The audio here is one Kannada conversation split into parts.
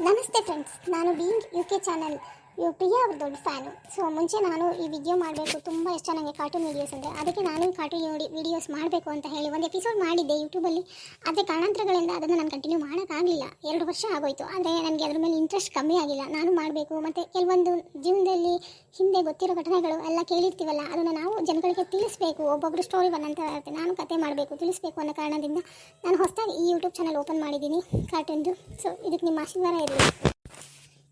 ನಮಸ್ತೆ ಫ್ರೆಂಡ್ಸ್ ನಾನು being U K channel Priya ಅವ್ರ ದೊಡ್ಡ ಫ್ಯಾನು ಸೊ ಮುಂಚೆ ನಾನು ಈ ವಿಡಿಯೋ ಮಾಡಬೇಕು. ತುಂಬ ಇಷ್ಟ ನನಗೆ ಕಾರ್ಟೂನ್ ವೀಡಿಯೋಸ್ ಅಂದರೆ. ಅದಕ್ಕೆ ನಾನು ಕಾರ್ಟೂನ್ ನೋಡಿ ವೀಡಿಯೋಸ್ ಮಾಡಬೇಕು ಅಂತ ಹೇಳಿ ಒಂದು ಎಪಿಸೋಡ್ ಮಾಡಿದ್ದೆ ಯೂಟ್ಯೂಬಲ್ಲಿ ಆದರೆ ಕಾರಣಾಂತರಗಳಿಂದ ಅದನ್ನು ನಾನು ಕಂಟಿನ್ಯೂ ಮಾಡೋಕ್ಕಾಗಲಿಲ್ಲ ಎರಡು ವರ್ಷ ಆಗೋಯ್ತು. ಆದರೆ ನನಗೆ ಅದ್ರ ಮೇಲೆ ಇಂಟ್ರೆಸ್ಟ್ ಕಮ್ಮಿ ಆಗಿಲ್ಲ. ನಾನು ಮಾಡಬೇಕು. ಮತ್ತು ಕೆಲವೊಂದು ಜೀವನದಲ್ಲಿ ಹಿಂದೆ ಗೊತ್ತಿರೋ ಘಟನೆಗಳು ಎಲ್ಲ ಕೇಳಿರ್ತೀವಲ್ಲ, ಅದನ್ನು ನಾವು ಜನಗಳಿಗೆ ತಿಳಿಸ್ಬೇಕು. ಒಬ್ಬೊಬ್ಬರು ಸ್ಟೋರಿ ಒಂದಂತ ಇರುತ್ತೆ. ನಾನು ಕತೆ ಮಾಡಬೇಕು, ತಿಳಿಸ್ಬೇಕು ಅನ್ನೋ ಕಾರಣದಿಂದ ನಾನು ಹೊಸದಾಗಿ ಈ ಯೂಟ್ಯೂಬ್ ಚಾನಲ್ ಓಪನ್ ಮಾಡಿದ್ದೀನಿ ಕಾರ್ಟೂನ್ದು ಸೊ ಇದಕ್ಕೆ ನಿಮ್ಮ ಆಶೀರ್ವಾದ ಇರಲಿ.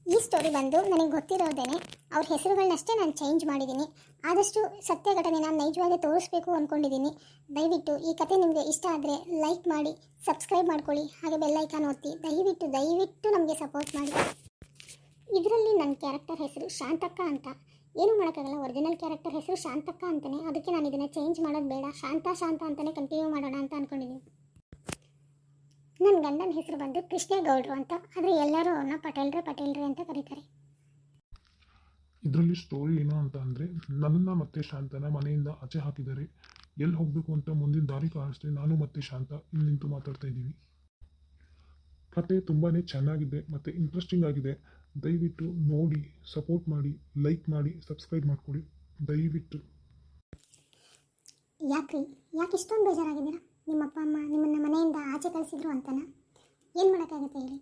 ಈ ಸ್ಟೋರಿ ಬಂದು ನನಗೆ ಗೊತ್ತಿರೋದೇನೆ ಅವ್ರ ಹೆಸರುಗಳನ್ನಷ್ಟೇ ನಾನು ಚೇಂಜ್ ಮಾಡಿದ್ದೀನಿ ಆದಷ್ಟು ಸತ್ಯ ಘಟನೆನ ನೈಜವಾಗಿ ತೋರಿಸ್ಬೇಕು ಅಂದ್ಕೊಂಡಿದ್ದೀನಿ ದಯವಿಟ್ಟು ಈ ಕತೆ ನಿಮಗೆ ಇಷ್ಟ ಆದರೆ ಲೈಕ್ ಮಾಡಿ ಸಬ್ಸ್ಕ್ರೈಬ್ ಮಾಡ್ಕೊಳ್ಳಿ, ಹಾಗೆ ಬೆಲ್ಲೈಕಾನ್ ಒತ್ತಿ. ದಯವಿಟ್ಟು ದಯವಿಟ್ಟು ನಮಗೆ ಸಪೋರ್ಟ್ ಮಾಡಿ. ಇದರಲ್ಲಿ ನನ್ನ ಕ್ಯಾರೆಕ್ಟರ್ ಹೆಸರು ಶಾಂತಕ್ಕ ಅಂತ. ಏನು ಮಾಡೋಕ್ಕಾಗಲ್ಲ ಒರಿಜಿನಲ್ ಕ್ಯಾರೆಕ್ಟರ್ ಹೆಸರು ಶಾಂತಕ್ಕ ಅಂತಾನೆ. ಅದಕ್ಕೆ ನಾನು ಇದನ್ನು ಚೇಂಜ್ ಮಾಡೋದು ಬೇಡ. ಶಾಂತ ಶಾಂತ ಅಂತಲೇ ಕಂಟಿನ್ಯೂ ಮಾಡೋಣ ಅಂತ ಅಂದ್ಕೊಂಡಿದ್ದೀನಿ ನನ್ನ ಗಂಡನ ಹೆಸರು ಬಂದು ಕೃಷ್ಣೇಗೌಡರು ಅಂತ. ಆದರೆ ಎಲ್ಲರೂ ಅವ್ರನ್ನ ಪಟೇಲ್ರೆ ಪಟೇಲ್ರೆ ಅಂತ ಕರೀತಾರೆ. ಇದರಲ್ಲಿ ಸ್ಟೋರಿ ಏನು ಅಂತ ಅಂದರೆ ನನ್ನನ್ನು ಮತ್ತೆ ಶಾಂತನ ಮನೆಯಿಂದ ಆಚೆ ಹಾಕಿದ್ದಾರೆ. ಎಲ್ಲಿ ಹೋಗಬೇಕು ಅಂತ ಮುಂದಿನ ದಾರಿ ಕಾಣಿಸ್ತೆ ನಾನು ಮತ್ತೆ ಶಾಂತ ಇಲ್ಲಿ ನಿಂತು ಮಾತಾಡ್ತಾ ಇದ್ದೀವಿ. ಕತೆ ತುಂಬಾ ಚೆನ್ನಾಗಿದೆ ಮತ್ತು ಇಂಟ್ರೆಸ್ಟಿಂಗ್ ಆಗಿದೆ. ದಯವಿಟ್ಟು ನೋಡಿ ಸಪೋರ್ಟ್ ಮಾಡಿ ಲೈಕ್ ಮಾಡಿ ಸಬ್ಸ್ಕ್ರೈಬ್ ಮಾಡಿಕೊಡಿ. ದಯವಿಟ್ಟು. ಯಾಕೆ ಯಾಕೆ ಇಷ್ಟೊಂದು ಬೇಜಾರಾಗಿದ್ದೀರಾ? ನಿಮ್ಮ ಅಪ್ಪ ಅಮ್ಮ ನಿಮ್ಮನ್ನು ಮನೆಯಿಂದ ಆಚೆ ಕಳಿಸಿದ್ರು ಅಂತನ? ಏನು ಮಾಡೋಕ್ಕಾಗುತ್ತೆ ಹೇಳಿ?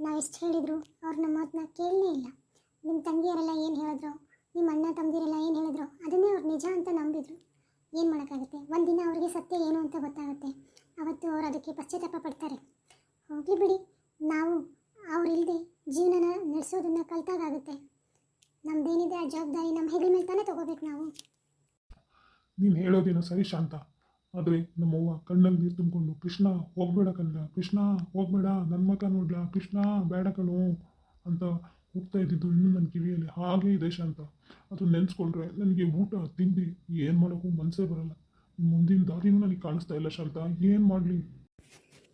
ನಾವು ಎಷ್ಟು ಹೇಳಿದ್ರು ಅವ್ರು ನಮ್ಮ ಮಾತನ್ನ ಕೇಳಲೇ ಇಲ್ಲ. ನಿಮ್ಮ ತಂಗಿಯರೆಲ್ಲ ಏನು ಹೇಳಿದ್ರು? ನಿಮ್ಮ ಅಣ್ಣ ತಮ್ಮದಿರೆಲ್ಲ ಏನು ಹೇಳಿದ್ರು? ಅದನ್ನೇ ಅವ್ರು ನಿಜ ಅಂತ ನಂಬಿದ್ರು. ಏನು ಮಾಡೋಕ್ಕಾಗುತ್ತೆ? ಒಂದಿನ ಅವ್ರಿಗೆ ಸತ್ಯ ಏನು ಅಂತ ಗೊತ್ತಾಗುತ್ತೆ. ಅವತ್ತು ಅವರು ಅದಕ್ಕೆ ಪಶ್ಚಾತ್ತಾಪ ಪಡ್ತಾರೆ. ಹೋಗಲಿ ಬಿಡಿ. ನಾವು ಅವರಿಲ್ಲದೆ ಜೀವನನ ನಡೆಸೋದನ್ನು ಕಲ್ತಾಗುತ್ತೆ ನಮ್ದೇನಿದೆ ಆ ಜವಾಬ್ದಾರಿ ನಮ್ಮ ಹೆಗಲ ಮೇಲೆ ತಾನೇ ತೊಗೋಬೇಕು ನಾವು. ನೀನು ಹೇಳೋದೇನೋ ಸರಿ ಶಾಂತ? ಆದರೆ ನಮ್ಮವ್ವ ಕಣ್ಣಲ್ಲಿ ನೀರು ತುಂಬಿಕೊಂಡು, ಕೃಷ್ಣ, ಹೋಗಬೇಡ ಕಣ್ಣ, ಕೃಷ್ಣ, ಹೋಗಬೇಡ ನನ್ನ ಮಗ ನೋಡ್ಲಾ, ಕೃಷ್ಣ, ಬೇಡ ಕಣು ಅಂತ ಹೋಗ್ತಾ ಇದ್ದಿದ್ದು ಇನ್ನೂ ನನ್ನ ಕಿವಿಯಲ್ಲಿ. ಹಾಗೇ ಇದೆ ಶಾಂತ. ಅದು ನೆನೆಸ್ಕೊಂಡ್ರೆ ನನಗೆ ಊಟ, ತಿಂಡಿ ಏನು ಮಾಡೋಕ್ಕೂ ಮನಸ್ಸೇ ಬರಲ್ಲ. ಮುಂದಿನ ದಾರಿನೂ ನನಗೆ ಕಾಣಿಸ್ತಾ ಇಲ್ಲ ಶಾಂತ. ಏನು ಮಾಡಲಿ?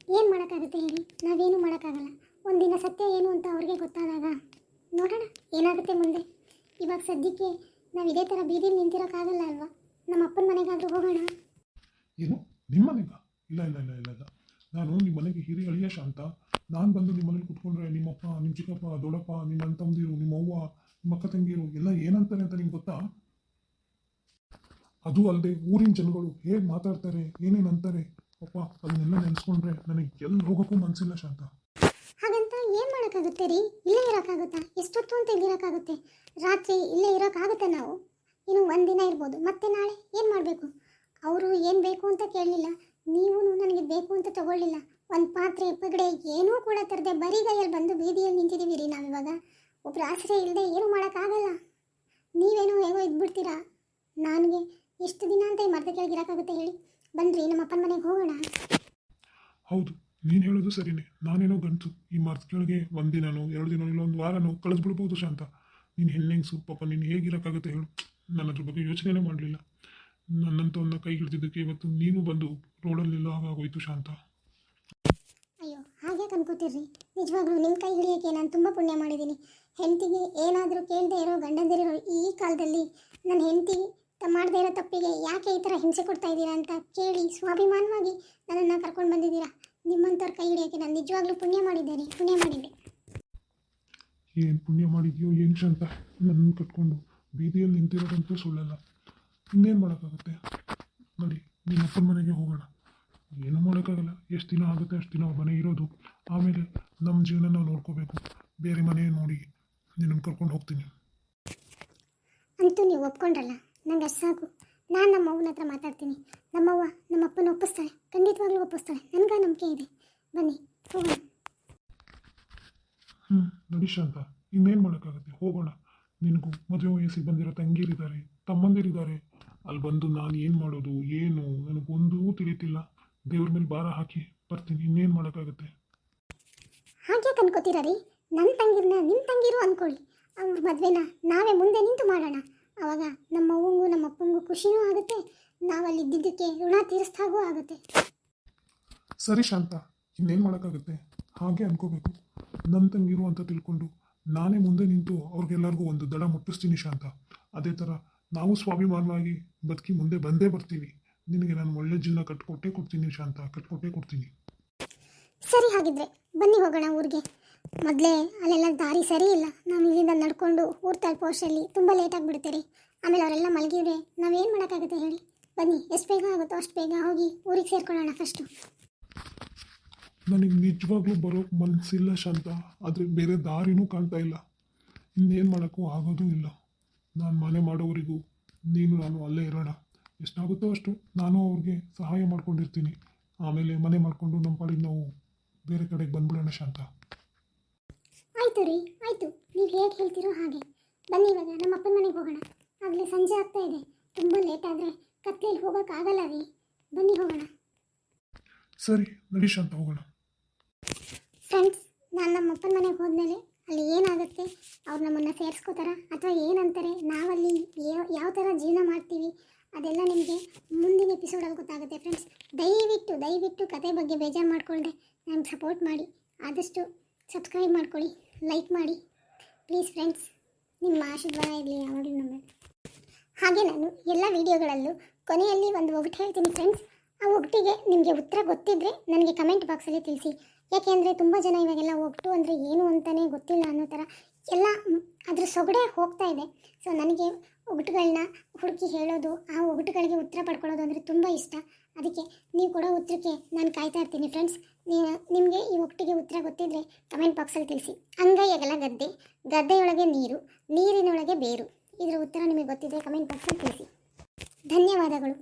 ಏನು ಮಾಡೋಕ್ಕಾಗುತ್ತೆ ಹೇಳಿ? ನಾವೇನು ಮಾಡೋಕ್ಕಾಗಲ್ಲ. ಒಂದಿನ ಸತ್ಯ ಏನು ಅಂತ ಅವ್ರಿಗೆ ಗೊತ್ತಾದಾಗ ನೋಡೋಣ, ಏನಾಗುತ್ತೆ ಮುಂದೆ. ಇವಾಗ ಸದ್ಯಕ್ಕೆ ನಾವು ಇದೇ ಥರ ಬೀದಿಲಿ ನಿಂತಿರೋಕ್ಕಾಗಲ್ಲ ಅಲ್ವಾ? ನಮ್ಮ ಅಪ್ಪನ ಮನೆಗಾದರೂ ಹೋಗೋಣ. ಏನು? ನಿಮ್ಮ ಮನೆಗ ಇಲ್ಲ ಇಲ್ಲ ಇಲ್ಲ ಇಲ್ಲ ಇಲ್ಲ. ನಾನು ನಿಮ್ಮ ಮನೆಗೆ ಹಿರಿಯ ಅಳಿಯ ಶಾಂತ. ನಾನು ಬಂದು ನಿಮ್ಮ ಮನೇಲಿ ಕುತ್ಕೊಂಡ್ರೆ ನಿಮ್ಮಪ್ಪ ನಿಮ್ಮ ಚಿಕ್ಕಪ್ಪ, ದೊಡ್ಡಪ್ಪ ನಿಮ್ಮ ತಮ್ಮದಿರು, ನಿಮ್ಮ ಅವ್ವ, ನಿಮ್ಮ ಅಕ್ಕ ತಂಗಿರು, ಎಲ್ಲ ಏನಂತಾರೆ ಅಂತ ನಿಮ್ಗೆ ಗೊತ್ತಾ? ಅದು ಅಲ್ಲದೆ ಊರಿನ ಜನಗಳು ಹೇಗೆ ಮಾತಾಡ್ತಾರೆ, ಏನೇನು ಅಂತಾರೆ, ಅಪ್ಪ, ಅದನ್ನೆಲ್ಲ ನೆನೆಸ್ಕೊಂಡ್ರೆ ನನಗೆ ಎಲ್ಲಿ ಹೋಗೋಕ್ಕೂ ಮನಸ್ಸಿಲ್ಲ ಶಾಂತ. ಹಾಗಂತ ಏನು ಮಾಡೋಕ್ಕಾಗುತ್ತೆ ರೀ? ಇಲ್ಲೇ ಇರೋಕ್ಕಾಗುತ್ತಾ? ಎಷ್ಟೊತ್ತು ಅಂತ ಇಲ್ಲಿರೋಕ್ಕಾಗುತ್ತೆ ರಾತ್ರಿ ಇಲ್ಲೇ ಇರೋಕ್ಕಾಗುತ್ತೆ ನಾವು? ಇನ್ನು ಒಂದಿನ ಇರ್ಬೋದು. ಮತ್ತೆ ನಾಳೆ ಏನು ಮಾಡಬೇಕು? ಅವರು ಏನು ಬೇಕು ಅಂತ ಕೇಳಲಿಲ್ಲ. ನೀವು ನನಗೆ ಬೇಕು ಅಂತ ತಗೊಳ್ಳಿಲ್ಲ. ಒಂದು ಪಾತ್ರೆ ಪಗಡೆ ಏನೂ ಕೂಡ ತರದೆ ಬರಿಗೈಯಲ್ಲಿ ಬಂದು ಬೀದಿಯಲ್ಲಿ ನಿಂತಿದ್ದೀವಿ ರೀ ನಾವಿವಾಗ ಒಬ್ಬರು ಆಸರೆ ಇಲ್ಲದೆ ಏನೂ ಮಾಡೋಕ್ಕಾಗಲ್ಲ. ನೀವೇನೋ ಹೇಗೋ ಇದ್ಬಿಡ್ತೀರಾ? ನನಗೆ ಎಷ್ಟು ದಿನ ಅಂತ ಈ ಮರದ ಕೆಳಗಿರೋಕ್ಕಾಗುತ್ತೆ ಹೇಳಿ. ಬನ್ನಿರಿ ನಮ್ಮ ಅಪ್ಪನ ಮನೆಗೆ ಹೋಗೋಣ. ಹೌದು, ನೀನು ಹೇಳೋದು ಸರಿನೇ. ನಾನೇನೋ ಗಂಟು ಈ ಮರದ ಕೆಳಗೆ ಒಂದಿನನೋ ಎರಡು ದಿನ ಇಲ್ಲ ಒಂದು ವಾರನೋ ಕಳಿಸ್ಬಿಡ್ಬೋದು ಶಾಂತ. ನೀನು ಹೆಣ್ಣೆಂಗ್ಸು ಪಾಪ ನೀನು ಹೇಗಿರೋಕ್ಕಾಗುತ್ತೆ ಹೇಳು. ನಾನು ಅದ್ರ ಬಗ್ಗೆ ಯೋಚನೆನೇ ಮಾಡಲಿಲ್ಲ. ನನ್ನಂಥವನ್ನ ಕೈ ಹಿಡಿದಿದ್ದಕ್ಕೆ ಇವತ್ತು ನೀನು ಬಂದು ರೋಡಲ್ಲೆಲ್ಲ ಆಗೋಯ್ತು ಶಾಂತ. ಅಯ್ಯೋ ಹಾಗೆ ಅನ್ಕೋತೀರಿ ನಿಜವಾಗ್ಲೂ ನಿಮ್ಮ ಕೈ ಹಿಡಿಯೋಕ್ಕೆ ನಾನು ತುಂಬ ಪುಣ್ಯ ಮಾಡಿದ್ದೀನಿ. ಹೆಂಡತಿಗೆ ಏನಾದರೂ ಕೇಳದೆ ಇರೋ ಗಂಡಂದಿರೋ ಈ ಕಾಲದಲ್ಲಿ ನನ್ನ ಹೆಂಡತಿ ಮಾಡದೇ ಇರೋ ತಪ್ಪಿಗೆ ಯಾಕೆ ಈ ಥರ ಹಿಂಸೆ ಕೊಡ್ತಾ ಇದ್ದೀರಾ ಅಂತ ಕೇಳಿ ಸ್ವಾಭಿಮಾನವಾಗಿ ನನ್ನನ್ನು ಕರ್ಕೊಂಡು ಬಂದಿದ್ದೀರಾ? ನಿಮ್ಮಂಥವ್ರ ಕೈ ಹಿಡಿಯೋಕ್ಕೆ ನಾನು ನಿಜವಾಗ್ಲೂ ಪುಣ್ಯ ಮಾಡಿದ್ದೇನೆ ಪುಣ್ಯ ಮಾಡಿದ್ದೆ. ಏನು ಪುಣ್ಯ ಮಾಡಿದ್ಯೋ ಏನು ಶಾಂತ? ನನ್ನ ಕಟ್ಕೊಂಡು ಬೀದಿಯಲ್ಲಿ ನಿಂತಿರೋದಂತೂ ಸುಳ್ಳಲ್ಲ. ಇನ್ನೇನು ಮಾಡೋಕ್ಕಾಗುತ್ತೆ? ನೋಡಿ ನಿಮ್ಮ ಅಪ್ಪನ ಮನೆಗೆ ಹೋಗೋಣ. ಏನೂ ಮಾಡೋಕ್ಕಾಗಲ್ಲ. ಎಷ್ಟು ದಿನ ಆಗುತ್ತೆ ಅಷ್ಟು ದಿನ ಮನೆ ಇರೋದು. ಆಮೇಲೆ ನಮ್ಮ ಜೀವನ ನಾವು ನೋಡ್ಕೋಬೇಕು. ಬೇರೆ ಮನೆ ನೋಡಿ ನಿನ್ನನ್ನು ಕರ್ಕೊಂಡು ಹೋಗ್ತೀನಿ. ಅಂತೂ ನೀವು ಒಪ್ಕೊಂಡ್ರಲ್ಲ? ನಂಗೆ ಅಷ್ಟು ಸಾಕು. ನಾನು ನಮ್ಮ ಅವ್ವನ ಹತ್ರ ಮಾತಾಡ್ತೀನಿ. ನಮ್ಮವ್ವ ನಮ್ಮ ಅಪ್ಪನ ಒಪ್ಪಿಸ್ತಾಳೆ. ಖಂಡಿತವಾಗ್ಲೂ ಒಪ್ಪಿಸ್ತಾಳೆ. ನನಗೆ ನಂಬಿಕೆ ಇದೆ. ಬನ್ನಿ ಹೋಗೋಣ. ಹ್ಞೂ ನಡಿ ಶಾಂತ ಇನ್ನೇನು ಮಾಡೋಕ್ಕಾಗುತ್ತೆ? ಹೋಗೋಣ. ನಿನಗೂ ಮದುವೆ ವಯಸ್ಸಿಗೆ ಬಂದಿರೋ ತಂಗಿರಿದ್ದಾರೆ ತಮ್ಮಂದಿರಿದ್ದಾರೆ. ಅಲ್ಲಿ ಬಂದು ನಾನು ಏನು ಮಾಡೋದು ಏನು ನನಗೊಂದೂ ತಿಳಿತಿಲ್ಲ. ದೇವ್ರ ಮೇಲೆ ಭಾರ ಹಾಕಿ ಬರ್ತೀನಿ ಇನ್ನೇನು ಮಾಡೋಕ್ಕಾಗುತ್ತೆ? ಹಾಗೆ ಅನ್ಕೋತೀರ ರೀ? ನನ್ನ ತಂಗಿರನ್ನ ನಿಮ್ಮ ತಂಗಿರು ಅಂದ್ಕೊಳ್ಳಿ ಅವ್ರ ಮದುವೆನ ನಾವೇ ಮುಂದೆ ನಿಂತು ಮಾಡೋಣ. ಆವಾಗ ನಮ್ಮ ಅವ್ವಂಗೂ ನಮ್ಮ ಅಪ್ಪಂಗೂ ಖುಷಿನೂ ಆಗುತ್ತೆ ನಾವಲ್ಲಿ ಇದ್ದಿದ್ದಕ್ಕೆ ಋಣ ತೀರಿಸ್ದಾಗೂ ಆಗುತ್ತೆ. ಸರಿ ಶಾಂತ ಇನ್ನೇನು ಮಾಡೋಕ್ಕಾಗುತ್ತೆ? ಹಾಗೆ ಅನ್ಕೋಬೇಕು. ನನ್ನ ತಂಗಿರು ಅಂತ ತಿಳ್ಕೊಂಡು ನಾನೇ ಮುಂದೆ ನಿಂತು ಅವ್ರಿಗೆಲ್ಲರಿಗೂ ಒಂದು ದಡ ಮುಟ್ಟಿಸ್ತೀನಿ ಶಾಂತ. ಅದೇ ಥರ ನಾವು ಸ್ವಾಭಿಮಾನವಾಗಿ ಬದುಕಿ ಮುಂದೆ ಬಂದೇ ಬರ್ತೀವಿ. ನಿನಗೆ ನಾನು ಒಳ್ಳೆ ಜೀವನ ಕಟ್ಕೊಟ್ಟೆ ಕೊಡ್ತೀನಿ ಶಾಂತ ಕಟ್ಕೊಟ್ಟೆ ಕೊಡ್ತೀನಿ. ಸರಿ ಹಾಗಿದ್ರೆ ಬನ್ನಿ ಹೋಗೋಣ ಊರಿಗೆ. ಮೊದಲೇ ಅಲ್ಲೆಲ್ಲ ದಾರಿ ಸರಿ ಇಲ್ಲ. ನಾವು ಇಲ್ಲಿಂದ ನಡ್ಕೊಂಡು ಊರು ತಲುಪೋಷ್ಟರಲ್ಲಿ ತುಂಬ ಲೇಟ್ ಆಗಿಬಿಡ್ತೀರಿ. ಆಮೇಲೆ ಅವರೆಲ್ಲ ಮಲಗಿದ್ರೆ ನಾವೇನು ಮಾಡೋಕ್ಕಾಗುತ್ತೆ ಹೇಳಿ? ಬನ್ನಿ ಎಷ್ಟು ಬೇಗ ಆಗುತ್ತೋ ಅಷ್ಟು ಬೇಗ ಹೋಗಿ ಊರಿಗೆ ಸೇರ್ಕೊಳ್ಳೋಣ ಫಸ್ಟು ನನಗೆ ನಿಜವಾಗ್ಲೂ ಬರೋಕ್ಕೆ ಮನಸ್ಸಿಲ್ಲ ಶಾಂತ ಆದರೆ ಬೇರೆ ದಾರಿನೂ ಕಾಣ್ತಾ ಇಲ್ಲ. ಇನ್ನೇನು ಮಾಡೋಕ್ಕೂ ಆಗೋದೂ ಇಲ್ಲ. ನಾನು ಮನೆ ಮಾಡೋವರಿಗೂ ನೀನು ನಾನು ಅಲ್ಲೇ ಇರೋಣ. ಎಷ್ಟಾಗುತ್ತೋ ಅಷ್ಟು ನಾನು ಅವ್ರಿಗೆ ಸಹಾಯ ಮಾಡ್ಕೊಂಡಿರ್ತೀನಿ. ಆಮೇಲೆ ಮನೆ ಮಾಡಿಕೊಂಡು ನಮ್ಮ ಪಾಡಿಗೆ ನಾವು ಬೇರೆ ಕಡೆಗೆ ಬಂದ್ಬಿಡೋಣ ಶಾಂತ. ಆಯ್ತು ರೀ ಆಯಿತು. ನೀವು ಹೇಗೆ ಹೇಳ್ತೀರೋ ಹಾಗೆ. ಬನ್ನಿ ಇವಾಗ ನಮ್ಮ ಅಪ್ಪನ ಮನೆಗೆ ಹೋಗೋಣ. ಆಗಲೇ ಸಂಜೆ ಆಗ್ತಾ ಇದೆ. ತುಂಬ ಲೇಟ್ ಆದರೆ ಕತ್ತಲೆಯಲ್ಲಿ ಹೋಗೋಕ್ಕಾಗಲ್ಲ ರೀ. ಬನ್ನಿ ಹೋಗೋಣ. ಸರಿ ನಡಿ ಶಾಂತ ಹೋಗೋಣ. ಫ್ರೆಂಡ್ಸ್ ನಾನು ನಮ್ಮ ಅಪ್ಪನ ಮನೆಗೆ ಹೋದ್ಮೇಲೆ ಅಲ್ಲಿ ಏನಾಗುತ್ತೆ? ಅವ್ರು ನಮ್ಮನ್ನು ಸೇರಿಸ್ಕೋತಾರ? ಅಥವಾ ಏನಂತಾರೆ? ನಾವಲ್ಲಿ ಯಾವ ಥರ ಜೀವನ ಮಾಡ್ತೀವಿ? ಅದೆಲ್ಲ ನಿಮಗೆ ಮುಂದಿನ ಎಪಿಸೋಡಲ್ಲಿ ಗೊತ್ತಾಗುತ್ತೆ ಫ್ರೆಂಡ್ಸ್ ದಯವಿಟ್ಟು ದಯವಿಟ್ಟು ಕತೆ ಬಗ್ಗೆ ಬೇಜಾರು ಮಾಡ್ಕೊಳ್ಳದೆ ನಮ್ಗೆ ಸಪೋರ್ಟ್ ಮಾಡಿ. ಆದಷ್ಟು ಸಬ್ಸ್ಕ್ರೈಬ್ ಮಾಡ್ಕೊಳ್ಳಿ ಲೈಕ್ ಮಾಡಿ. ಪ್ಲೀಸ್ ಫ್ರೆಂಡ್ಸ್ ನಿಮ್ಮ ಆಶೀರ್ವಾದ ಇರಲಿ ಯಾವಾಗಲೂ ನಮ್ಮ ಹಾಗೆ ನಾನು ಎಲ್ಲ ವಿಡಿಯೋಗಳಲ್ಲೂ ಕೊನೆಯಲ್ಲಿ ಒಂದು ಒಗಟು ಹೇಳ್ತೀನಿ ಫ್ರೆಂಡ್ಸ್ ಆ ಒಗಟಿಗೆ ನಿಮಗೆ ಉತ್ತರ ಗೊತ್ತಿದ್ದರೆ ನನಗೆ ಕಮೆಂಟ್ ಬಾಕ್ಸಲ್ಲಿ ತಿಳಿಸಿ. ಯಾಕೆಂದರೆ ತುಂಬ ಜನ ಇವಾಗೆಲ್ಲ ಒಗ್ಟು ಅಂದರೆ ಏನು ಅಂತಲೇ ಗೊತ್ತಿಲ್ಲ ಅನ್ನೋ ಥರ ಎಲ್ಲ ಅದ್ರ ಸೊಗಡೆ ಹೋಗ್ತಾ ಇದೆ. ಸೊ ನನಗೆ ಒಗಟುಗಳನ್ನ ಹುಡುಕಿ ಹೇಳೋದು, ಆ ಒಗಟುಗಳಿಗೆ ಉತ್ತರ ಪಡ್ಕೊಳ್ಳೋದು ಅಂದರೆ ತುಂಬ ಇಷ್ಟ. ಅದಕ್ಕೆ ನೀವು ಕೊಡೋ ಉತ್ತರಕ್ಕೆ ನಾನು ಕಾಯ್ತಾ ಇರ್ತೀನಿ ಫ್ರೆಂಡ್ಸ್ ನೀವು ನಿಮಗೆ ಈ ಒಗಟಿಗೆ ಉತ್ತರ ಗೊತ್ತಿದ್ದರೆ ಕಮೆಂಟ್ ಬಾಕ್ಸಲ್ಲಿ ತಿಳಿಸಿ. ಅಂಗೈಯಗಲ ಗದ್ದೆ, ಗದ್ದೆಯೊಳಗೆ ನೀರು, ನೀರಿನೊಳಗೆ ಬೇರು. ಇದರ ಉತ್ತರ ನಿಮಗೆ ಗೊತ್ತಿದ್ದರೆ ಕಮೆಂಟ್ ಬಾಕ್ಸಲ್ಲಿ ತಿಳಿಸಿ. ಧನ್ಯವಾದಗಳು.